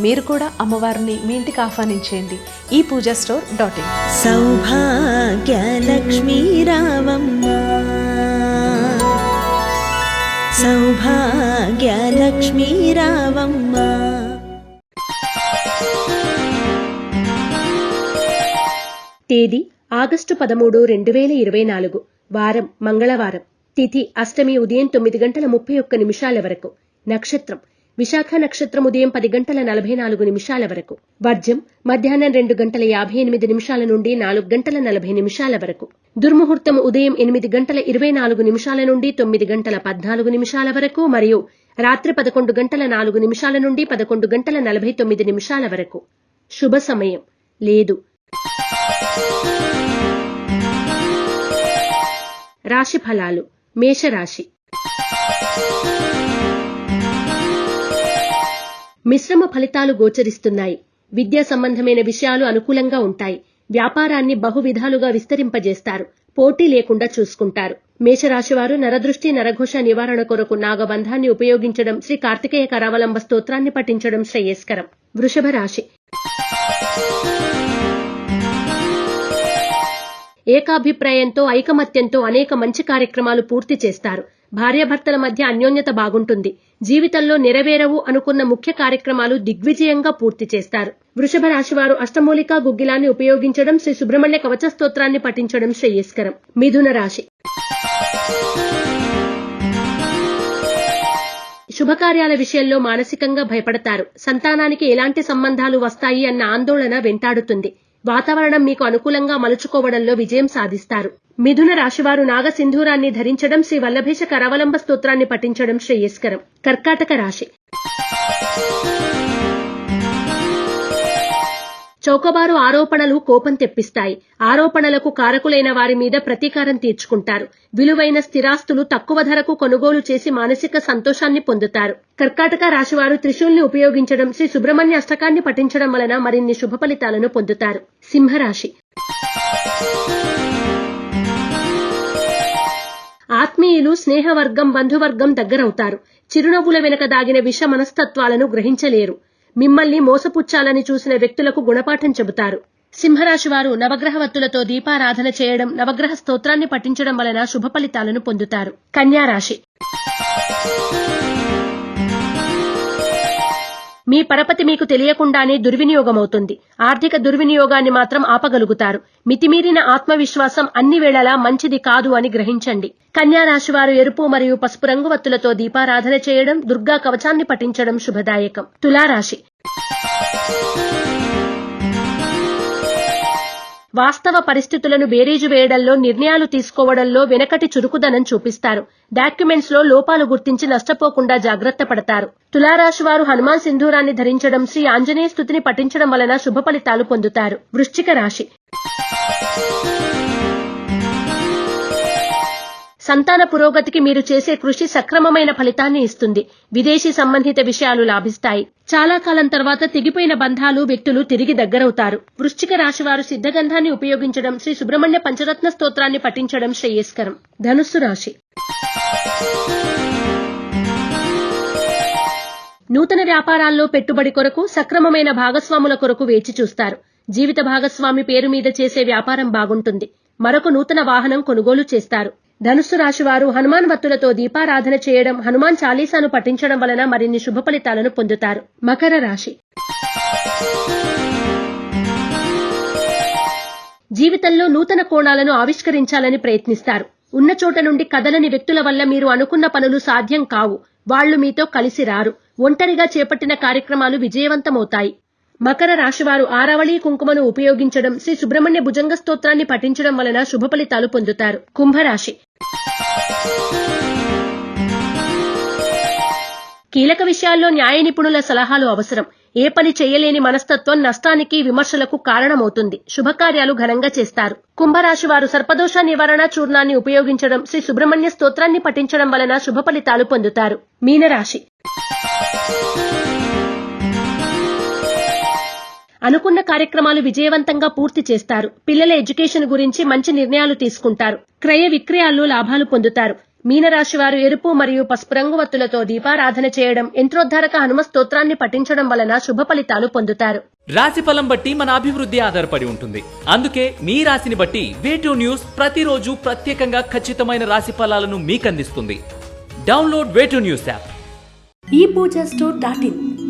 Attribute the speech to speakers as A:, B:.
A: మీరు కూడా అమ్మవారిని మీ ఇంటికి ఆహ్వానించేయండి. ఈ Pooja store dot in.
B: Soubhagyalakshmi రావమ్మ. సౌభాగ్యలక్ష్మీ రావమ్మ.
C: తేదీ ఆగస్టు పదమూడు రెండు వేల ఇరవై నాలుగు వారం మంగళవారం. తిథి అష్టమి ఉదయం తొమ్మిది గంటల ముప్పై ఒక్క నిమిషాల వరకు. నక్షత్రం విశాఖ నక్షత్రం ఉదయం పది గంటల నలభై నాలుగు నిమిషాల వరకు. వర్జం మధ్యాహ్నం రెండు గంటల యాభై ఎనిమిది నిమిషాల నుండి నాలుగు గంటల నలభై నిమిషాల వరకు. దుర్ముహూర్తం ఉదయం ఎనిమిది గంటల ఇరవై నాలుగు నిమిషాల నుండి తొమ్మిది గంటల పద్నాలుగు నిమిషాల వరకు మరియు రాత్రి పదకొండు గంటల నాలుగు నిమిషాల నుండి పదకొండు గంటల నలభై తొమ్మిది నిమిషాల వరకు. శుభ సమయం. లేదు. రాశి ఫలాలు. మేషరాశి. మిశ్రమ ఫలితాలు గోచరిస్తున్నాయి. విద్యా సంబంధమైన విషయాలు అనుకూలంగా ఉంటాయి. వ్యాపారాన్ని బహువిధాలుగా విస్తరింపజేస్తారు. పోటీ లేకుండా చూసుకుంటారు. మేషరాశి వారు నరదృష్టి నరఘోష నివారణ కొరకు నాగబంధాన్ని ఉపయోగించడం శ్రీ కార్తికేయ కరావలంబ స్తోత్రాన్ని పఠించడం శ్రేయస్కరం. వృషభ రాశి. ఏకాభిప్రాయంతో ఐకమత్యంతో అనేక మంచి కార్యక్రమాలు పూర్తి చేస్తారు. భార్యాభర్తల మధ్య అన్యోన్యత బాగుంటుంది. జీవితంలో నెరవేరవు అనుకున్న ముఖ్య కార్యక్రమాలు దిగ్విజయంగా పూర్తి చేస్తారు. వృషభ రాశి వారు అష్టమూలికా గుగ్గిలాన్ని ఉపయోగించడం శ్రీ సుబ్రహ్మణ్య కవచ స్తోత్రాన్ని పఠించడం శ్రేయస్కరం. మిథున రాశి. శుభకార్యాల విషయంలో మానసికంగా భయపడతారు. సంతానానికి ఎలాంటి సంబంధాలు వస్తాయి అన్న ఆందోళన వెంటాడుతుంది. వాతావరణం మీకు అనుకూలంగా మలుచుకోవడంలో విజయం సాధిస్తారు. మిథున రాశివారు నాగసింధూరాన్ని ధరించడం శ్రీ వల్లభేష కరవలంబ స్తోత్రాన్ని పఠించడం శ్రేయస్కరం. కర్కాటక రాశి. చౌకబారు ఆరోపణలు కోపం తెప్పిస్తాయి. ఆరోపణలకు కారకులైన వారి మీద ప్రతీకారం తీర్చుకుంటారు. విలువైన స్థిరాస్తులు తక్కువ ధరకు కొనుగోలు చేసి మానసిక సంతోషాన్ని పొందుతారు. కర్కాటక రాశివారు త్రిశూల్ని ఉపయోగించడం శ్రీ సుబ్రహ్మణ్య అష్టకాన్ని పఠించడం వలన మరిన్ని శుభ ఫలితాలను పొందుతారు. సింహరాశి. ఆత్మీయులు స్నేహవర్గం బంధువర్గం దగ్గరవుతారు. చిరునవ్వుల వెనక దాగిన విష మనస్తత్వాలను గ్రహించలేరు. మిమ్మల్ని మోసపుచ్చాలని చూసిన వ్యక్తులకు గుణపాఠం చెబుతారు. సింహరాశి వారు నవగ్రహవత్తులతో దీపారాధన చేయడం నవగ్రహ స్తోత్రాన్ని పఠించడం వలన శుభ ఫలితాలను పొందుతారు. కన్యా మీ పరపతి మీకు తెలియకుండానే దుర్వినియోగమవుతుంది. ఆర్థిక దుర్వినియోగాన్ని మాత్రం ఆపగలుగుతారు. మితిమీరిన ఆత్మవిశ్వాసం అన్ని వేళలా మంచిది కాదు అని గ్రహించండి. కన్యా రాశి వారు ఎరుపు మరియు పసుపు రంగు వత్తులతో దీపారాధన చేయడం దుర్గా కవచాన్ని పఠించడం శుభదాయకం. తులారాశి. వాస్తవ పరిస్థితులను బేరీజు వేయడంలో నిర్ణయాలు తీసుకోవడంలో వెనకటి చురుకుదనం చూపిస్తారు. డాక్యుమెంట్స్లో లోపాలు గుర్తించి నష్టపోకుండా జాగ్రత్త పడతారు. తులారాశి వారు హనుమాన్ సింధూరాన్ని ధరించడం శ్రీ ఆంజనేయ స్థుతిని పఠించడం వలన శుభ ఫలితాలు పొందుతారు. వృశ్చిక రాశి సంతాన పురోగతికి మీరు చేసే కృషి సక్రమమైన ఫలితాన్ని ఇస్తుంది. విదేశీ సంబంధిత విషయాలు లాభిస్తాయి. చాలా కాలం తర్వాత తెగిపోయిన బంధాలు వ్యక్తులు తిరిగి దగ్గరవుతారు. వృశ్చిక రాశి వారు సిద్ధగంధాన్ని ఉపయోగించడం శ్రీ సుబ్రహ్మణ్య పంచరత్న స్తోత్రాన్ని పఠించడం శ్రేయస్కరం. ధనుస్సు రాశి. నూతన వ్యాపారాల్లో పెట్టుబడి కొరకు సక్రమమైన భాగస్వాముల కొరకు వేచి చూస్తారు. జీవిత భాగస్వామి పేరు మీద చేసే వ్యాపారం బాగుంటుంది. మరొక నూతన వాహనం కొనుగోలు చేస్తారు. ధనుస్సు రాశి వారు హనుమాన్ వత్తులతో దీపారాధన చేయడం హనుమాన్ చాలీసాను పఠించడం వలన మరిన్ని శుభ ఫలితాలను పొందుతారు. మకర రాశి. జీవితంలో నూతన కోణాలను ఆవిష్కరించాలని ప్రయత్నిస్తారు. ఉన్న చోట నుండి కదలని వ్యక్తుల వల్ల మీరు అనుకున్న పనులు సాధ్యం కావు. వాళ్ళు మీతో కలిసి రారు. ఒంటరిగా చేపట్టిన కార్యక్రమాలు విజయవంతమవుతాయి. మకర రాశివారు ఆరవళి కుంకుమను ఉపయోగించడం శ్రీ సుబ్రహ్మణ్య భుజంగ స్తోత్రాన్ని పఠించడం వలన శుభ ఫలితాలు పొందుతారు. కుంభరాశి. కీలక విషయాల్లో న్యాయ నిపుణుల సలహాలు అవసరం. ఏ పని చేయలేని మనస్తత్వం నష్టానికి విమర్శలకు కారణమవుతుంది. శుభకార్యాలు ఘనంగా చేస్తారు. కుంభరాశి వారు సర్పదోష నివారణ చూర్ణాన్ని ఉపయోగించడం శ్రీ సుబ్రహ్మణ్య స్తోత్రాన్ని పఠించడం వలన శుభ ఫలితాలు పొందుతారు. మీనరాశి. అనుకున్న కార్యక్రమాలు విజయవంతంగా పూర్తి చేస్తారు. పిల్లల ఎడ్యుకేషన్ గురించి మంచి నిర్ణయాలు తీసుకుంటారు. క్రయ విక్రయాల్లో లాభాలు పొందుతారు. మీనరాశి వారు ఎరుపు మరియు పసుపు రంగు వత్తులతో దీపారాధన చేయడం యంత్రోద్ధారక హనుమ స్తోత్రాన్ని పఠించడం వలన శుభ ఫలితాలు పొందుతారు.
D: రాశి ఫలం బట్టి మన అభివృద్ధి ఆధారపడి ఉంటుంది. అందుకే మీ రాశిని బట్టి వేటూ న్యూస్ ప్రతిరోజు ప్రత్యేకంగా ఖచ్చితమైన రాశి ఫలాలను మీకు అందిస్తుంది డౌన్లోడ్ వేటూ న్యూస్ యాప్.
C: ఈ పూజ స్టోర్ డాట్ ఇన్.